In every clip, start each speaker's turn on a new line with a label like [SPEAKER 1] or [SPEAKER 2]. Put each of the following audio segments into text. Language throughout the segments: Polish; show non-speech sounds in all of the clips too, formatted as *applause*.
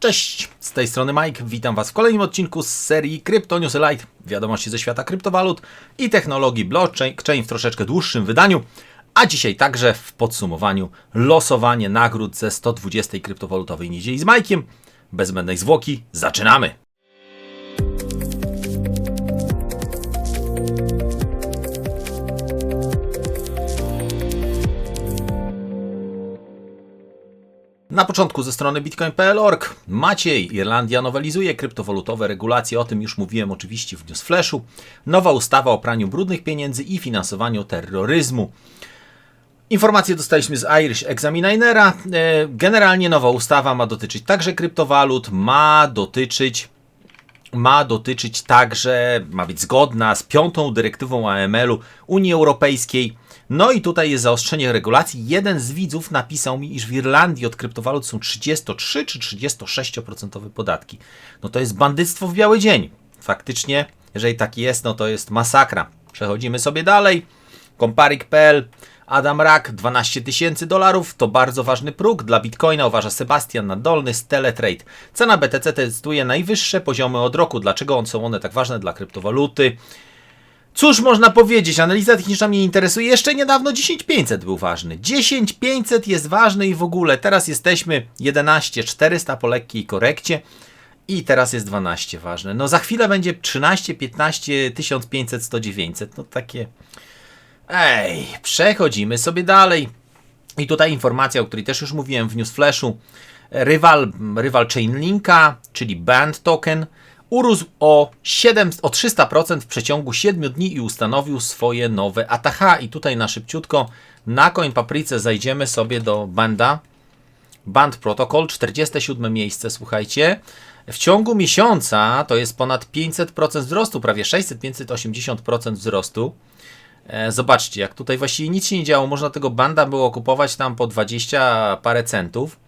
[SPEAKER 1] Cześć, z tej strony Mike, witam Was w kolejnym odcinku z serii Crypto News wiadomości ze świata kryptowalut i technologii blockchain w troszeczkę dłuższym wydaniu, a dzisiaj także w podsumowaniu losowanie nagród ze 120 kryptowalutowej niedzieli z Majkiem. Bez zbędnej zwłoki, zaczynamy! Na początku ze strony bitcoin.pl.org Maciej, Irlandia nowelizuje kryptowalutowe regulacje, o tym już mówiłem oczywiście w Newsflashu. Nowa ustawa o praniu brudnych pieniędzy i finansowaniu terroryzmu. Informacje dostaliśmy z Irish Examinera. E, generalnie nowa ustawa ma dotyczyć także kryptowalut, ma dotyczyć ma dotyczyć także, ma być zgodna z piątą dyrektywą AML-u Unii Europejskiej. No i tutaj jest zaostrzenie regulacji. Jeden z widzów napisał mi, iż w Irlandii od kryptowalut są 33 czy 36% podatki. No to jest bandyctwo w biały dzień. Faktycznie, jeżeli tak jest, no to jest masakra. Przechodzimy sobie dalej. Komparik.pl Adam Rak, 12 tysięcy dolarów, to bardzo ważny próg dla Bitcoina, uważa Sebastian Nadolny z Teletrade. Cena BTC testuje najwyższe poziomy od roku. Dlaczego są one tak ważne dla kryptowaluty? Cóż można powiedzieć, analiza techniczna mnie interesuje. Jeszcze niedawno 10500 był ważny. 10500 jest ważny i w ogóle teraz jesteśmy 11400 po lekkiej korekcie. I teraz jest 12 ważne. No za chwilę będzie 13, 15, 1500, 100, 900. No takie... Ej, przechodzimy sobie dalej. I tutaj informacja, o której też już mówiłem w Newsflashu. Rywal, rywal Chainlinka, czyli Band Token, urósł o, 7, o 300% w przeciągu 7 dni i ustanowił swoje nowe ATH. I tutaj na szybciutko na Coin Paprice zajdziemy sobie do Banda. Band Protocol, 47 miejsce, słuchajcie. W ciągu miesiąca to jest ponad 500% wzrostu, prawie 600-580% wzrostu. E, zobaczcie, jak tutaj właściwie nic się nie działo. Można tego banda było kupować tam po 20 parę centów.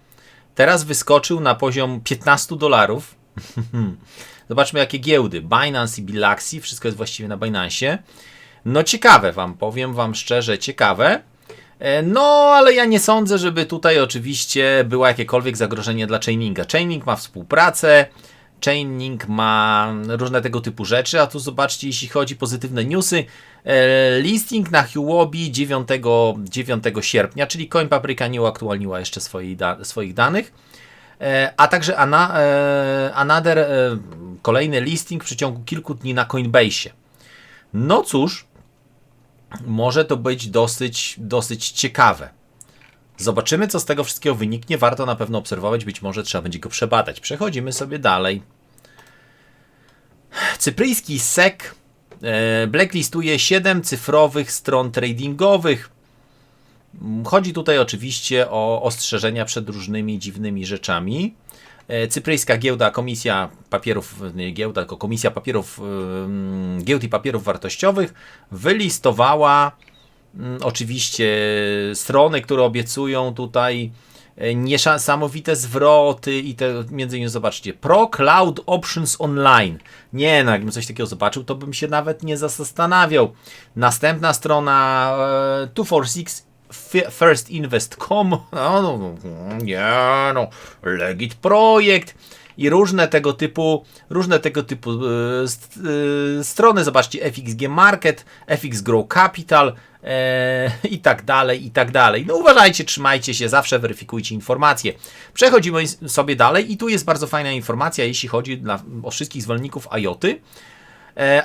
[SPEAKER 1] Teraz wyskoczył na poziom 15 dolarów. *laughs* Zobaczmy jakie giełdy. Binance i Bilaxi, wszystko jest właściwie na Binance. No ciekawe wam, powiem wam szczerze, ciekawe. E, no, ale ja nie sądzę, żeby tutaj oczywiście było jakiekolwiek zagrożenie dla Chaininga. Chaining ma współpracę, Chaining ma różne tego typu rzeczy, a tu zobaczcie, jeśli chodzi o pozytywne newsy, e, listing na Huobi 9, 9 sierpnia, czyli Coin Paprika nie uaktualniła jeszcze swoich, swoich danych, e, a także ana, e, Another, kolejny listing w przeciągu kilku dni na Coinbase. No cóż, może to być dosyć, dosyć ciekawe. Zobaczymy, co z tego wszystkiego wyniknie. Warto na pewno obserwować, być może trzeba będzie go przebadać. Przechodzimy sobie dalej. Cypryjski SEC e, blacklistuje 7 cyfrowych stron tradingowych. Chodzi tutaj oczywiście o ostrzeżenia przed różnymi dziwnymi rzeczami. E, cypryjska giełda, komisja papierów, nie giełda, tylko komisja papierów, giełd i papierów wartościowych wylistowała oczywiście strony, które obiecują tutaj e, niesamowite zwroty i te między innymi zobaczcie Pro Cloud Options Online. Nie, no jakbym coś takiego zobaczył, to bym się nawet nie zastanawiał. Następna strona 246 e, firstinvest.com *laughs* no, no, no, nie no, Legit Projekt i różne tego typu, różne tego typu y, strony, zobaczcie FXG Market, FX Grow Capital, e, i tak dalej, i tak dalej. No uważajcie, trzymajcie się, zawsze weryfikujcie informacje. Przechodzimy sobie dalej i tu jest bardzo fajna informacja, jeśli chodzi dla, o wszystkich zwolenników IOTy.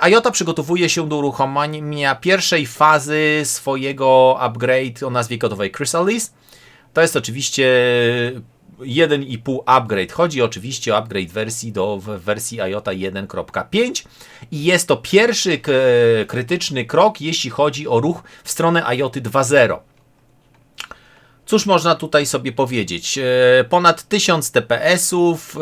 [SPEAKER 1] IOTA przygotowuje się do uruchomienia pierwszej fazy swojego upgrade o nazwie kodowej Chrysalis. To jest oczywiście 1,5 upgrade. Chodzi oczywiście o upgrade wersji do wersji IOTA 1.5 i jest to pierwszy krytyczny krok, jeśli chodzi o ruch w stronę IOTA 2.0. Cóż można tutaj sobie powiedzieć? E, ponad 1000 TPS-ów,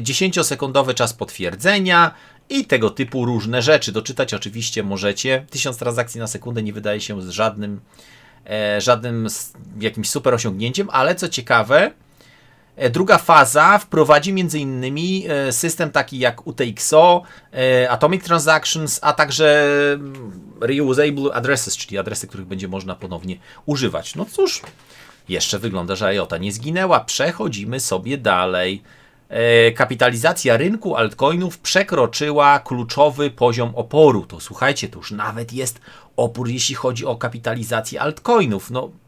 [SPEAKER 1] 10-sekundowy e, czas potwierdzenia i tego typu różne rzeczy. Doczytać oczywiście możecie. 1000 transakcji na sekundę nie wydaje się z żadnym, e, żadnym jakimś super osiągnięciem, ale co ciekawe, druga faza wprowadzi m.in. E, system taki jak UTXO, e, Atomic Transactions, a także mm, Reusable Addresses, czyli adresy, których będzie można ponownie używać. No cóż, jeszcze wygląda, że IOTA nie zginęła. Przechodzimy sobie dalej. e, kapitalizacja rynku altcoinów przekroczyła kluczowy poziom oporu. To słuchajcie, to już nawet jest opór, jeśli chodzi o kapitalizację altcoinów. No, e,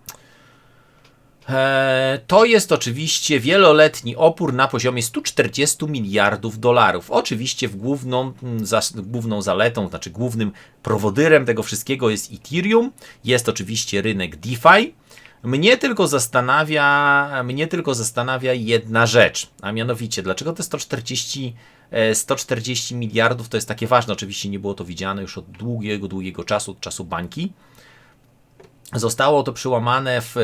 [SPEAKER 1] to jest oczywiście wieloletni opór na poziomie 140 miliardów dolarów. Oczywiście w główną, mm, za, główną zaletą, znaczy głównym prowodyrem tego wszystkiego jest Ethereum. Jest oczywiście rynek DeFi. Mnie tylko zastanawia, mnie tylko zastanawia jedna rzecz, a mianowicie, dlaczego te 140, 140 e, miliardów to jest takie ważne? Oczywiście nie było to widziane już od długiego, długiego czasu, od czasu bańki. Zostało to przełamane w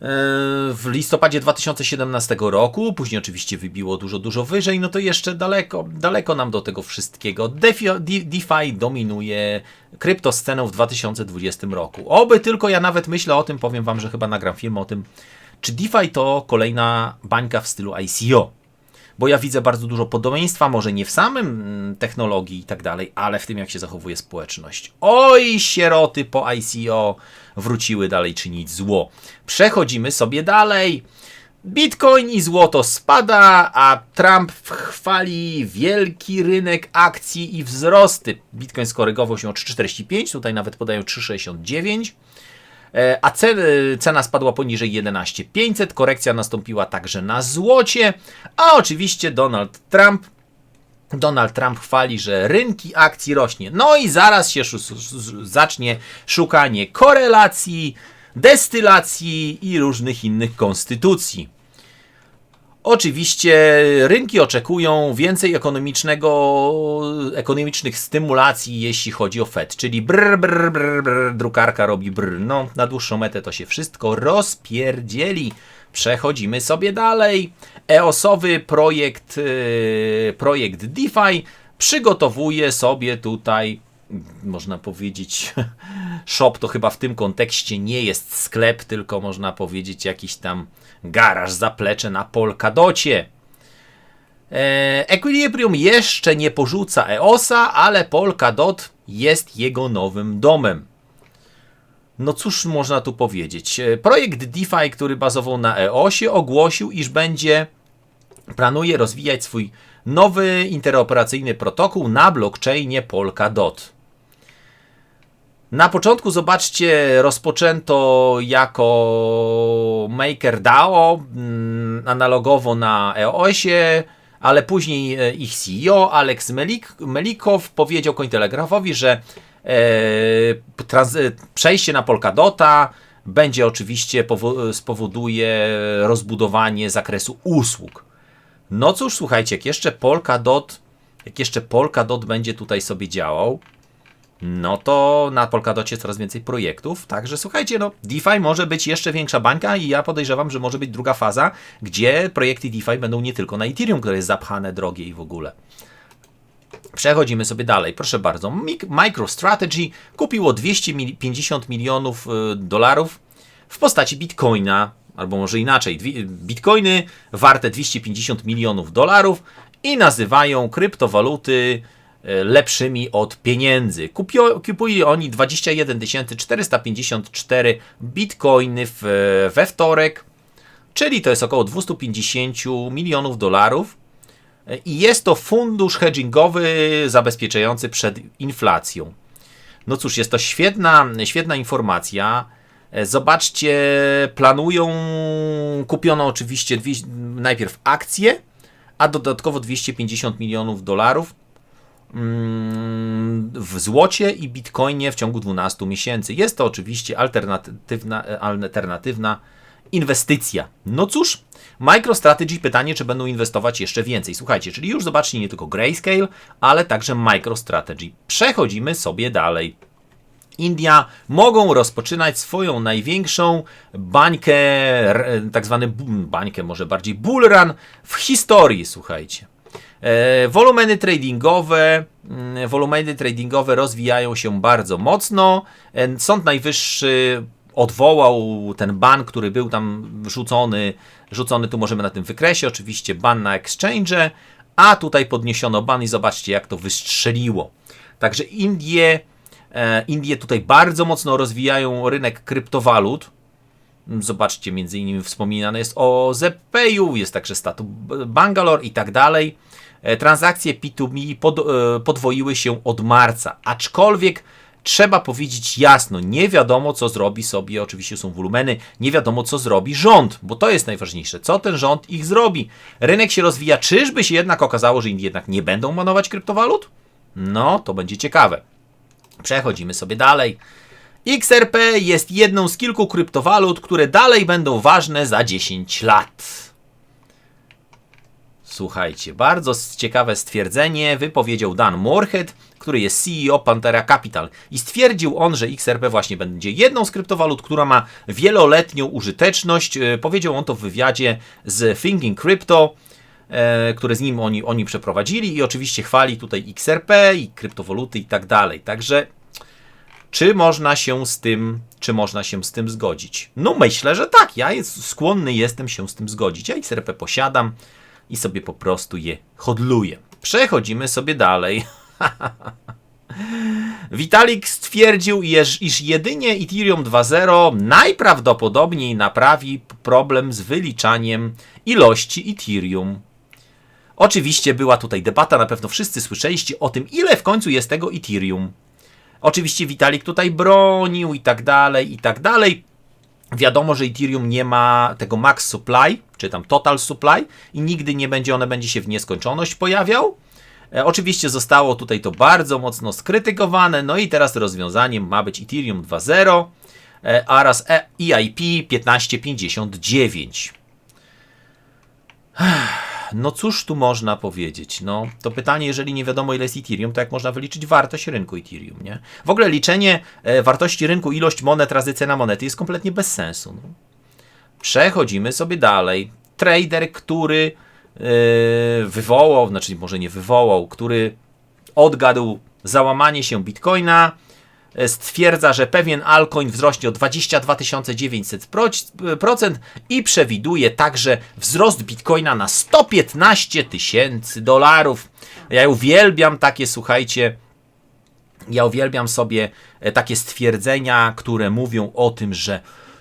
[SPEAKER 1] w listopadzie 2017 roku, później oczywiście wybiło dużo, dużo wyżej, no to jeszcze daleko, daleko nam do tego wszystkiego. DeFi, DeFi dominuje kryptoscenę w 2020 roku. Oby tylko ja nawet myślę o tym, powiem Wam, że chyba nagram film o tym, czy DeFi to kolejna bańka w stylu ICO. Bo ja widzę bardzo dużo podobieństwa, może nie w samym mm, technologii i tak dalej, ale w tym, jak się zachowuje społeczność. Oj, sieroty po ICO wróciły dalej czynić zło. Przechodzimy sobie dalej. Bitcoin i złoto spada, a Trump chwali wielki rynek akcji i wzrosty. Bitcoin skorygował się o 3,45, tutaj nawet podają 3,69 e, a cena spadła poniżej 11,500. Korekcja nastąpiła także na złocie, a oczywiście Donald Trump Donald Trump chwali, że rynki akcji rośnie. No i zaraz się zacznie szukanie korelacji, destylacji i różnych innych konstytucji. Oczywiście rynki oczekują więcej ekonomicznego, ekonomicznych stymulacji, jeśli chodzi o Fed, czyli brr, brr, brr, brr, drukarka robi brr. No, na dłuższą metę to się wszystko rozpierdzieli. Przechodzimy sobie dalej. EOS-owy projekt, yy, projekt DeFi przygotowuje sobie tutaj, można powiedzieć, *laughs* shop to chyba w tym kontekście nie jest sklep, tylko można powiedzieć jakiś tam garaż, zaplecze na Polkadocie. E, Equilibrium jeszcze nie porzuca EOSa, ale Polkadot jest jego nowym domem. No cóż można tu powiedzieć. E, projekt DeFi, który bazował na EOSie, ogłosił, iż będzie planuje rozwijać swój nowy interoperacyjny protokół na blockchainie Polkadot. Na początku, zobaczcie, rozpoczęto jako MakerDAO, mm, analogowo na EOSie, ale później e, ich CEO, Alex Melik, Melikow, powiedział Cointelegrafowi, że e, e, przejście na Polkadota będzie oczywiście spowoduje rozbudowanie zakresu usług. No cóż, słuchajcie, jak jeszcze Polkadot, jak jeszcze Polkadot będzie tutaj sobie działał, no to na Polkadocie coraz więcej projektów. Także słuchajcie, no DeFi może być jeszcze większa bańka i ja podejrzewam, że może być druga faza, gdzie projekty DeFi będą nie tylko na Ethereum, które jest zapchane, drogie i w ogóle. Przechodzimy sobie dalej. Proszę bardzo. MicroStrategy kupiło 250 milionów y, dolarów w postaci Bitcoina, albo może inaczej. Bitcoiny warte 250 milionów dolarów i nazywają kryptowaluty E, lepszymi od pieniędzy. kupuli oni 21 454 bitcoiny w, we wtorek, czyli to jest około 250 milionów dolarów. E, I jest to fundusz hedgingowy zabezpieczający przed inflacją. No cóż, jest to świetna, świetna informacja. E, zobaczcie, planują, kupiono oczywiście dwie, najpierw akcje, a dodatkowo 250 milionów dolarów Mm, w złocie i bitcoinie w ciągu 12 miesięcy. Jest to oczywiście alternatywna, alternatywna inwestycja. No cóż, MicroStrategy pytanie, czy będą inwestować jeszcze więcej. Słuchajcie, czyli już zobaczcie nie tylko Grayscale, ale także MicroStrategy. Przechodzimy sobie dalej. India mogą rozpoczynać swoją największą bańkę, tak zwany bańkę, może bardziej bullrun w historii, słuchajcie. E, wolumeny tradingowe, mm, wolumeny tradingowe rozwijają się bardzo mocno. E, Sąd Najwyższy odwołał ten ban, który był tam rzucony, rzucony tu możemy na tym wykresie, oczywiście ban na exchange, a tutaj podniesiono ban i zobaczcie jak to wystrzeliło. Także Indie, Indie tutaj bardzo mocno rozwijają rynek kryptowalut. Zobaczcie, między innymi wspominane jest o Zepeju, jest także statu Bangalore i tak dalej. E, Transakcje P2Me pod, e, podwoiły się od marca, aczkolwiek trzeba powiedzieć jasno, nie wiadomo co zrobi sobie, oczywiście są wolumeny, nie wiadomo co zrobi rząd, bo to jest najważniejsze. Co ten rząd ich zrobi? Rynek się rozwija, czyżby się jednak okazało, że Indie jednak nie będą manować kryptowalut? No, to będzie ciekawe. Przechodzimy sobie dalej. XRP jest jedną z kilku kryptowalut, które dalej będą ważne za 10 lat. Słuchajcie, bardzo ciekawe stwierdzenie wypowiedział Dan Moorhead, który jest CEO Pantera Capital i stwierdził on, że XRP właśnie będzie jedną z kryptowalut, która ma wieloletnią użyteczność. E, powiedział on to w wywiadzie z Thinking Crypto, e, które z nim oni, oni przeprowadzili i oczywiście chwali tutaj XRP i kryptowaluty i tak dalej. Także czy można się z tym, czy można się z tym zgodzić? No myślę, że tak. Ja jest, skłonny jestem się z tym zgodzić. Ja XRP posiadam i sobie po prostu je hodluję. Przechodzimy sobie dalej. *laughs* Vitalik stwierdził, iż jedynie Ethereum 2.0 najprawdopodobniej naprawi problem z wyliczaniem ilości Ethereum. Oczywiście była tutaj debata, na pewno wszyscy słyszeliście o tym, ile w końcu jest tego Ethereum. Oczywiście Vitalik tutaj bronił i tak dalej, i tak dalej. Wiadomo, że Ethereum nie ma tego max supply, czy tam total supply i nigdy nie będzie, one będzie się w nieskończoność pojawiał. E, oczywiście zostało tutaj to bardzo mocno skrytykowane, no i teraz rozwiązaniem ma być Ethereum 2.0 e, oraz EIP 1559. No cóż tu można powiedzieć? No to pytanie, jeżeli nie wiadomo ile jest Ethereum, to jak można wyliczyć wartość rynku Ethereum, nie? W ogóle liczenie e, wartości rynku, ilość monet razy cena monety jest kompletnie bez sensu. No. Przechodzimy sobie dalej. Trader, który e, wywołał, znaczy może nie wywołał, który odgadł załamanie się Bitcoina, stwierdza, że pewien altcoin wzrośnie o 22 900% i przewiduje także wzrost bitcoina na 115 tysięcy dolarów. Ja uwielbiam takie, słuchajcie, ja uwielbiam sobie e, takie stwierdzenia, które mówią o tym, że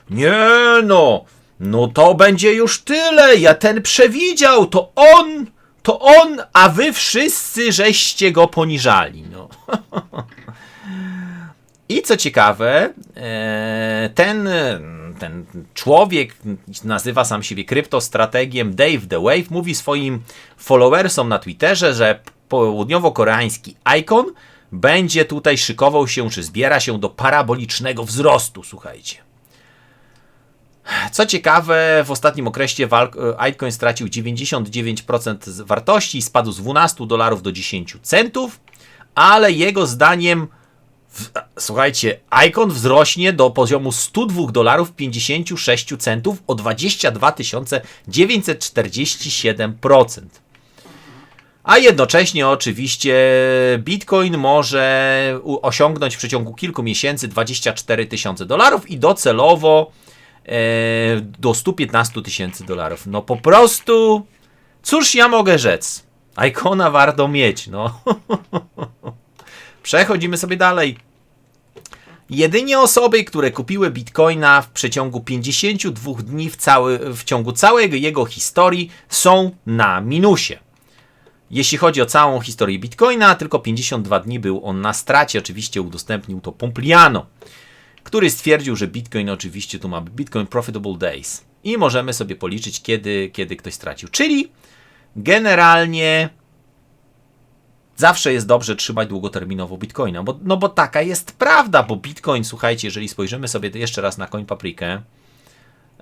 [SPEAKER 1] nie no, no to będzie już tyle, ja ten przewidział, to on, to on, a wy wszyscy żeście go poniżali. No. *laughs* I co ciekawe, e, ten, ten człowiek nazywa sam siebie kryptostrategiem Dave the Wave, mówi swoim followersom na Twitterze, że południowo-koreański Icon będzie tutaj szykował się, czy zbiera się do parabolicznego wzrostu, słuchajcie. Co ciekawe, w ostatnim okresie Icon stracił 99% wartości spadł z 12 dolarów do 10 centów, ale jego zdaniem słuchajcie, Icon wzrośnie do poziomu 102 dolarów 56 centów o 22 947%. A jednocześnie oczywiście Bitcoin może osiągnąć w przeciągu kilku miesięcy 24 tysiące dolarów i docelowo e, do 115 tysięcy dolarów. No po prostu, cóż ja mogę rzec? Icona warto mieć, no. *laughs* Przechodzimy sobie dalej. Jedynie osoby, które kupiły bitcoina w przeciągu 52 dni w, cały, w ciągu całej jego historii są na minusie. Jeśli chodzi o całą historię bitcoina, tylko 52 dni był on na stracie. Oczywiście udostępnił to Pompliano, który stwierdził, że bitcoin oczywiście tu ma Bitcoin Profitable Days. I możemy sobie policzyć, kiedy, kiedy ktoś stracił. Czyli generalnie zawsze jest dobrze trzymać długoterminowo bitcoina, bo, no bo taka jest prawda, bo bitcoin, słuchajcie, jeżeli spojrzymy sobie jeszcze raz na coin paprikę,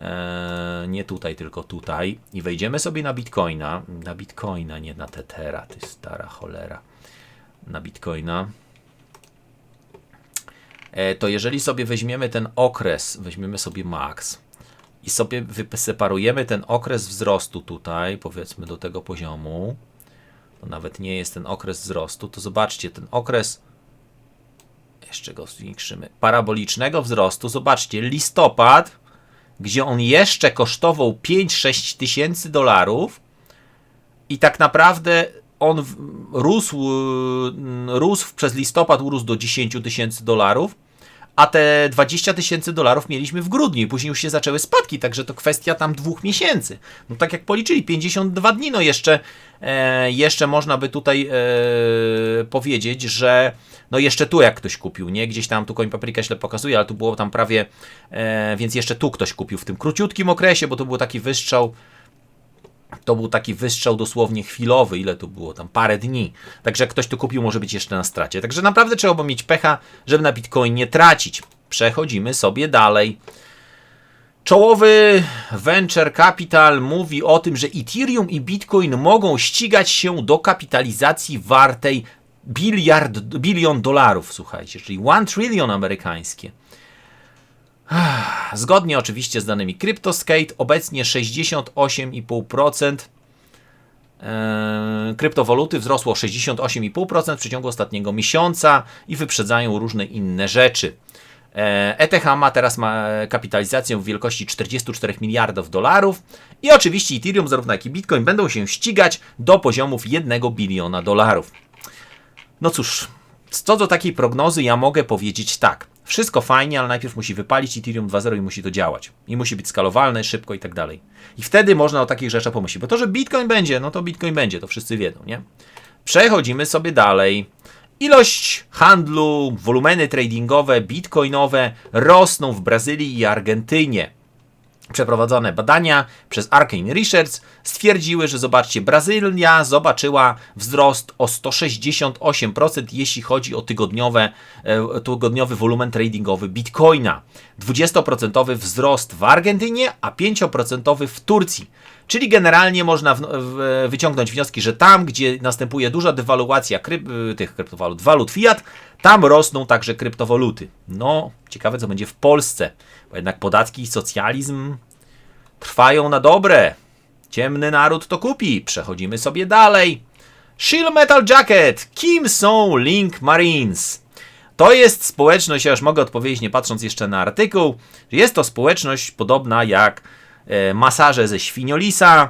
[SPEAKER 1] e, nie tutaj, tylko tutaj i wejdziemy sobie na bitcoina, na bitcoina, nie na tetera, ty stara cholera, na bitcoina, e, to jeżeli sobie weźmiemy ten okres, weźmiemy sobie max i sobie wyseparujemy ten okres wzrostu tutaj, powiedzmy do tego poziomu, to nawet nie jest ten okres wzrostu, to zobaczcie, ten okres jeszcze go zwiększymy, parabolicznego wzrostu, zobaczcie, listopad, gdzie on jeszcze kosztował 5-6 tysięcy dolarów i tak naprawdę on rósł, rósł przez listopad urósł do 10 tysięcy dolarów, a te 20 tysięcy dolarów mieliśmy w grudniu później już się zaczęły spadki, także to kwestia tam dwóch miesięcy. No tak jak policzyli, 52 dni, no jeszcze, e, jeszcze można by tutaj e, powiedzieć, że no jeszcze tu jak ktoś kupił, nie? Gdzieś tam tu koń papryka źle pokazuje, ale tu było tam prawie, e, więc jeszcze tu ktoś kupił w tym króciutkim okresie, bo to był taki wystrzał, to był taki wystrzał dosłownie chwilowy, ile to było, tam parę dni. Także ktoś tu kupił, może być jeszcze na stracie. Także naprawdę trzeba mieć pecha, żeby na Bitcoin nie tracić. Przechodzimy sobie dalej. Czołowy Venture Capital mówi o tym, że Ethereum i Bitcoin mogą ścigać się do kapitalizacji wartej biliard, bilion dolarów, słuchajcie, czyli 1 trillion amerykańskie. Zgodnie oczywiście z danymi CryptoSkate, obecnie 68,5% e, kryptowaluty wzrosło 68,5% w przeciągu ostatniego miesiąca i wyprzedzają różne inne rzeczy. ETH ma teraz ma kapitalizację w wielkości 44 miliardów dolarów i oczywiście Ethereum, zarówno jak i Bitcoin będą się ścigać do poziomów 1 biliona dolarów. No cóż, co do takiej prognozy ja mogę powiedzieć tak. Wszystko fajnie, ale najpierw musi wypalić Ethereum 2.0 i musi to działać. I musi być skalowalne, szybko i tak dalej. I wtedy można o takich rzeczach pomyśleć. Bo to, że Bitcoin będzie, no to Bitcoin będzie, to wszyscy wiedzą, nie? Przechodzimy sobie dalej. Ilość handlu, wolumeny tradingowe, bitcoinowe rosną w Brazylii i Argentynie. Przeprowadzone badania przez Arcane Research stwierdziły, że zobaczcie, Brazylia zobaczyła wzrost o 168%, jeśli chodzi o tygodniowe, e, tygodniowy wolumen tradingowy Bitcoina. 20% wzrost w Argentynie, a 5% w Turcji. Czyli generalnie można w, w, wyciągnąć wnioski, że tam, gdzie następuje duża dewaluacja kryp, tych kryptowalut, walut fiat, tam rosną także kryptowaluty. No, ciekawe co będzie w Polsce, bo jednak podatki i socjalizm trwają na dobre. Ciemny naród to kupi. Przechodzimy sobie dalej. Shield Metal Jacket. Kim są Link Marines? To jest społeczność, ja już mogę odpowiedzieć nie patrząc jeszcze na artykuł, jest to społeczność podobna jak e, masaże ze Świniolisa,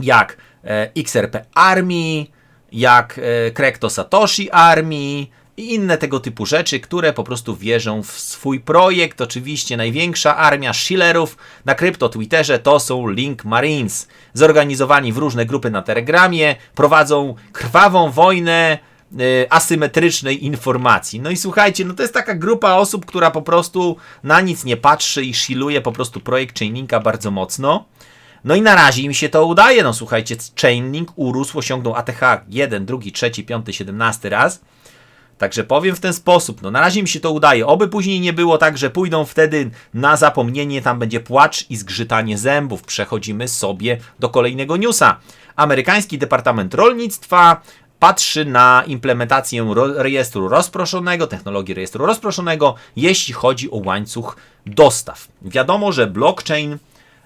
[SPEAKER 1] jak e, XRP Army, jak e, Krekto Satoshi Army, i inne tego typu rzeczy, które po prostu wierzą w swój projekt. Oczywiście największa armia shillerów na krypto Twitterze to są Link Marines. Zorganizowani w różne grupy na Telegramie, prowadzą krwawą wojnę asymetrycznej informacji. No i słuchajcie, no to jest taka grupa osób, która po prostu na nic nie patrzy i shilluje po prostu projekt Chainlinka bardzo mocno. No i na razie im się to udaje. No słuchajcie, Chainlink urósł, osiągnął ATH 1, 2, 3, 5, 17 raz. Także powiem w ten sposób, no na razie mi się to udaje. Oby później nie było tak, że pójdą wtedy na zapomnienie, tam będzie płacz i zgrzytanie zębów. Przechodzimy sobie do kolejnego newsa. Amerykański Departament Rolnictwa patrzy na implementację rejestru rozproszonego, technologii rejestru rozproszonego, jeśli chodzi o łańcuch dostaw. Wiadomo, że blockchain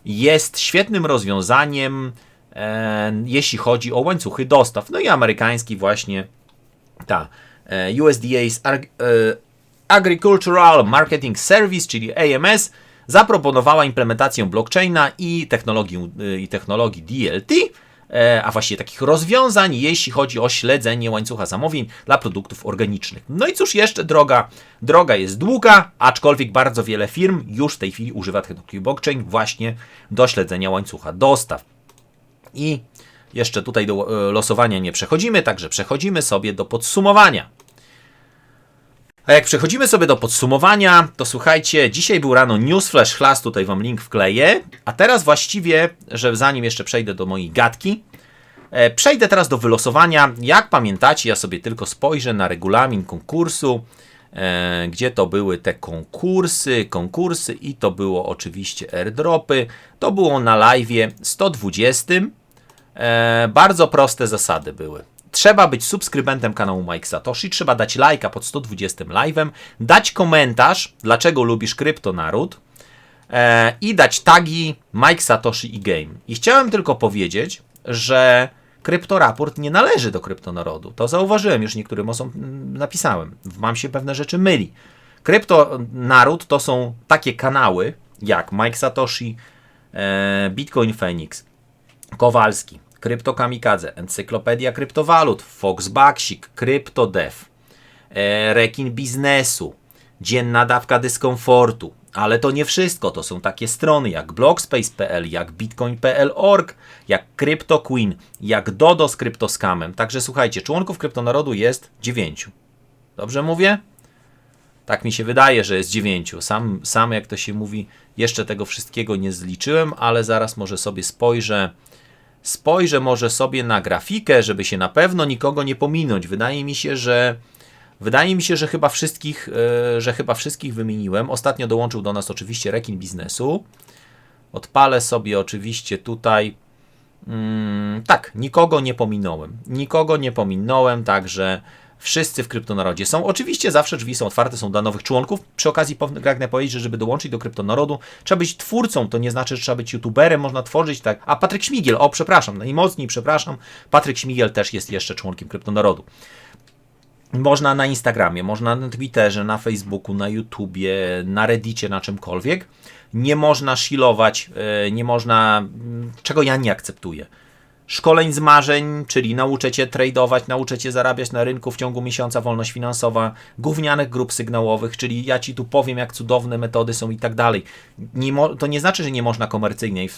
[SPEAKER 1] jest świetnym rozwiązaniem, e, jeśli chodzi o łańcuchy dostaw. No i amerykański właśnie ta E, USDA's e, Agricultural Marketing Service, czyli AMS, zaproponowała implementację blockchaina i technologii, i technologii DLT, a właściwie takich rozwiązań, jeśli chodzi o śledzenie łańcucha zamówień dla produktów organicznych. No i cóż jeszcze, droga, droga jest długa, aczkolwiek bardzo wiele firm już w tej chwili używa technologii blockchain właśnie do śledzenia łańcucha dostaw. I jeszcze tutaj do losowania nie przechodzimy, także przechodzimy sobie do podsumowania. A jak przechodzimy sobie do podsumowania, to słuchajcie, dzisiaj był rano Newsflash Class, tutaj wam link wkleję, a teraz właściwie, że zanim jeszcze przejdę do mojej gadki, e, przejdę teraz do wylosowania. Jak pamiętacie, ja sobie tylko spojrzę na regulamin konkursu, e, gdzie to były te konkursy, konkursy i to było oczywiście airdropy. To było na live 120. E, bardzo proste zasady były. Trzeba być subskrybentem kanału Mike Satoshi, trzeba dać lajka pod 120 live'em, dać komentarz, dlaczego lubisz kryptonaród e, i dać tagi Mike Satoshi i Game. I chciałem tylko powiedzieć, że kryptoraport nie należy do kryptonarodu. To zauważyłem, już niektórym osobom napisałem. Mam się pewne rzeczy myli. Kryptonaród to są takie kanały jak Mike Satoshi, e, Bitcoin Phoenix, Kowalski, Kryptokamikadze, Encyklopedia Kryptowalut, Fox Baksik, CryptoDev, e, Rekin Biznesu, dzienna dawka dyskomfortu. Ale to nie wszystko, to są takie strony jak blockspace.pl, jak bitcoin.pl.org, jak CryptoQueen, jak Dodo z kryptoskamem. Także słuchajcie, członków Kryptonarodu jest dziewięciu. Dobrze mówię? Tak mi się wydaje, że jest dziewięciu. Sam, sam, jak to się mówi, jeszcze tego wszystkiego nie zliczyłem, ale zaraz może sobie spojrzę. Spojrzę może sobie na grafikę, żeby się na pewno nikogo nie pominąć. Wydaje mi się, że wydaje mi się, że chyba wszystkich, e, że chyba wszystkich wymieniłem. Ostatnio dołączył do nas oczywiście rekin biznesu. Odpalę sobie oczywiście tutaj. Mm, tak, nikogo nie pominąłem. Nikogo nie pominąłem, także Wszyscy w Kryptonarodzie są. Oczywiście zawsze drzwi są otwarte, są dla nowych członków. Przy okazji pragnę powiedzieć, że żeby dołączyć do Kryptonarodu, trzeba być twórcą, to nie znaczy, że trzeba być youtuberem, można tworzyć tak. A Patryk Śmigiel, o przepraszam, najmocniej przepraszam, Patryk Śmigiel też jest jeszcze członkiem Kryptonarodu. Można na Instagramie, można na Twitterze, na Facebooku, na YouTubie, na Reddicie, na czymkolwiek. Nie można shilować, e, nie można, czego ja nie akceptuję szkoleń z marzeń, czyli nauczę cię tradować, nauczę cię zarabiać na rynku w ciągu miesiąca, wolność finansowa, gównianych grup sygnałowych, czyli ja ci tu powiem, jak cudowne metody są i tak dalej. To nie znaczy, że nie można komercyjnej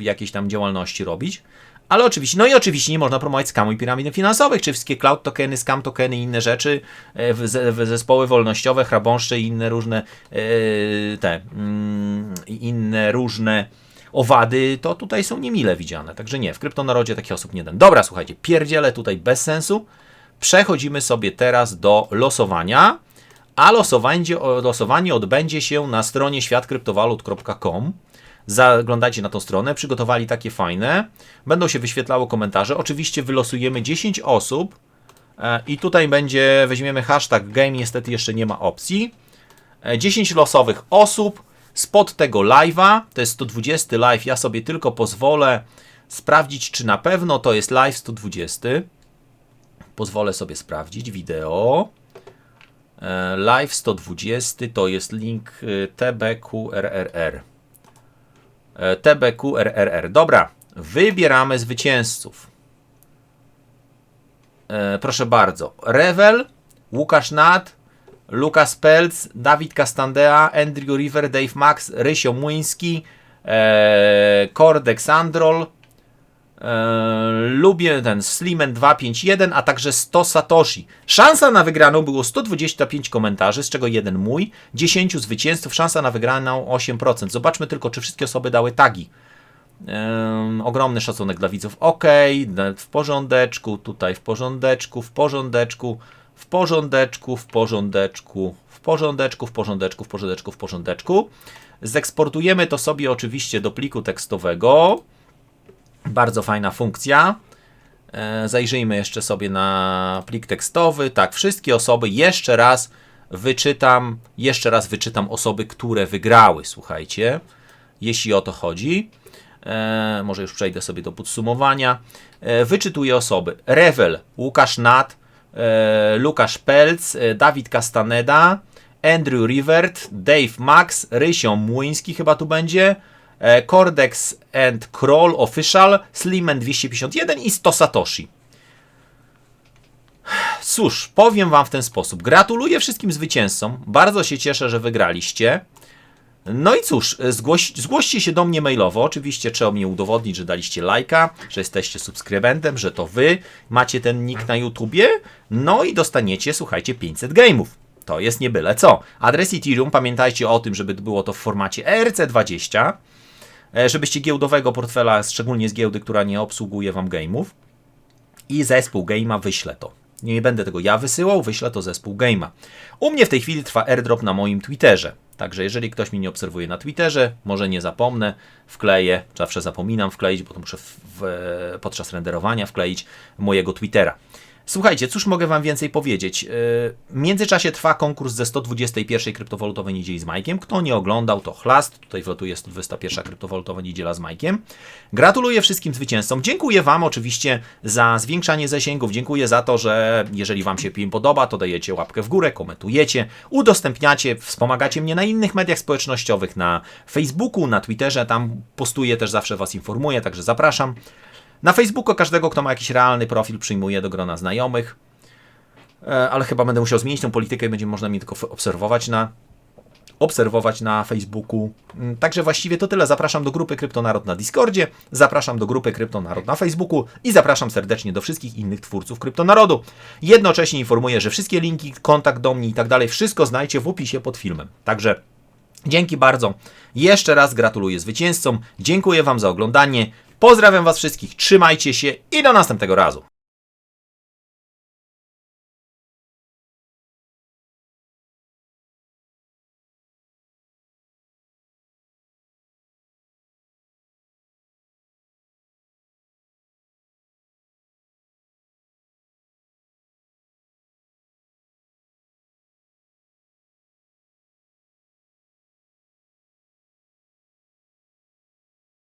[SPEAKER 1] jakiejś tam działalności robić, ale oczywiście, no i oczywiście nie można promować skamu i piramidy finansowych, czy wszystkie cloud tokeny, scam tokeny i inne rzeczy, e, zespoły wolnościowe, chrabąszcze i inne różne e, te, mm, inne różne owady, to tutaj są niemile widziane. Także nie, w kryptonarodzie takich osób nie dam. Dobra, słuchajcie, pierdziele tutaj bez sensu. Przechodzimy sobie teraz do losowania, a losowanie, losowanie odbędzie się na stronie światkryptowalut.com. Zaglądajcie na tą stronę, przygotowali takie fajne. Będą się wyświetlały komentarze. Oczywiście wylosujemy 10 osób e, i tutaj będzie, weźmiemy hashtag game, niestety jeszcze nie ma opcji. 10 e, losowych osób spod tego live'a, to jest 120 live, ja sobie tylko pozwolę sprawdzić, czy na pewno to jest live 120. Pozwolę sobie sprawdzić wideo. E, live 120 to jest link e, TBQRRR. E, TBQRRR. Dobra, wybieramy zwycięzców. Proszę bardzo. Revel, Łukasz Nat, Lukas Pelc, Dawid Castandea, Andrew River, Dave Max, Rysio Młyński, e, Kordex Androl, e, lubię ten Slimen 251, a także 100 Satoshi. Szansa na wygraną było 125 komentarzy, z czego jeden mój, 10 zwycięzców, szansa na wygraną 8%. Zobaczmy tylko, czy wszystkie osoby dały tagi. Um, ogromny szacunek dla widzów. Ok, w porządeczku, tutaj w porządeczku, w porządeczku w porządeczku, w porządeczku, w porządeczku, w porządeczku, w porządeczku, w porządeczku. Zeksportujemy to sobie oczywiście do pliku tekstowego. Bardzo fajna funkcja. E, zajrzyjmy jeszcze sobie na plik tekstowy. Tak, wszystkie osoby jeszcze raz wyczytam, jeszcze raz wyczytam osoby, które wygrały, słuchajcie, jeśli o to chodzi. E, może już przejdę sobie do podsumowania. E, wyczytuję osoby. Revel, Łukasz Nat, Lukasz Pelc, e, Dawid Castaneda, Andrew Rivert, Dave Max, Rysio Młyński chyba tu będzie, e, Cordex and Kroll Official, Sliman 251 i 100 Satoshi. Cóż, powiem Wam w ten sposób. Gratuluję wszystkim zwycięzcom. Bardzo się cieszę, że wygraliście. No i cóż, zgłoś, zgłoście się do mnie mailowo. Oczywiście trzeba mnie udowodnić, że daliście lajka, że jesteście subskrybentem, że to wy macie ten nick na YouTubie. No i dostaniecie, słuchajcie, 500 game'ów. To jest nie byle co. Adres Ethereum, pamiętajcie o tym, żeby było to w formacie ERC20, e, żebyście giełdowego portfela, szczególnie z giełdy, która nie obsługuje wam game'ów. I zespół game'a wyśle to. Nie będę tego ja wysyłał, wyślę to zespół game'a. U mnie w tej chwili trwa airdrop na moim Twitterze. Także jeżeli ktoś mnie nie obserwuje na Twitterze, może nie zapomnę, wkleję, zawsze zapominam wkleić, bo to muszę w, w, podczas renderowania wkleić mojego Twittera. Słuchajcie, cóż mogę Wam więcej powiedzieć? E, w międzyczasie trwa konkurs ze 121 kryptowalutowej niedzieli z Majkiem. Kto nie oglądał, to chlast. Tutaj wlotuje 121 kryptowalutowa niedziela z Majkiem. Gratuluję wszystkim zwycięzcom. Dziękuję Wam oczywiście za zwiększanie zasięgów. Dziękuję za to, że jeżeli Wam się film podoba, to dajecie łapkę w górę, komentujecie, udostępniacie, wspomagacie mnie na innych mediach społecznościowych, na Facebooku, na Twitterze. Tam postuję też zawsze Was informuję, także zapraszam. Na Facebooku każdego, kto ma jakiś realny profil, przyjmuję do grona znajomych. e, ale chyba będę musiał zmienić tą politykę i będzie można mnie tylko obserwować na obserwować na Facebooku. Mm, Także właściwie to tyle. Zapraszam do grupy Kryptonaród na Discordzie, zapraszam do grupy Kryptonaród na Facebooku i zapraszam serdecznie do wszystkich innych twórców Kryptonarodu. Jednocześnie informuję, że wszystkie linki, kontakt do mnie i tak dalej, wszystko znajdzie w opisie pod filmem. Także dzięki bardzo. Jeszcze raz gratuluję zwycięzcom. Dziękuję Wam za oglądanie. Pozdrawiam Was wszystkich, trzymajcie się i do następnego razu.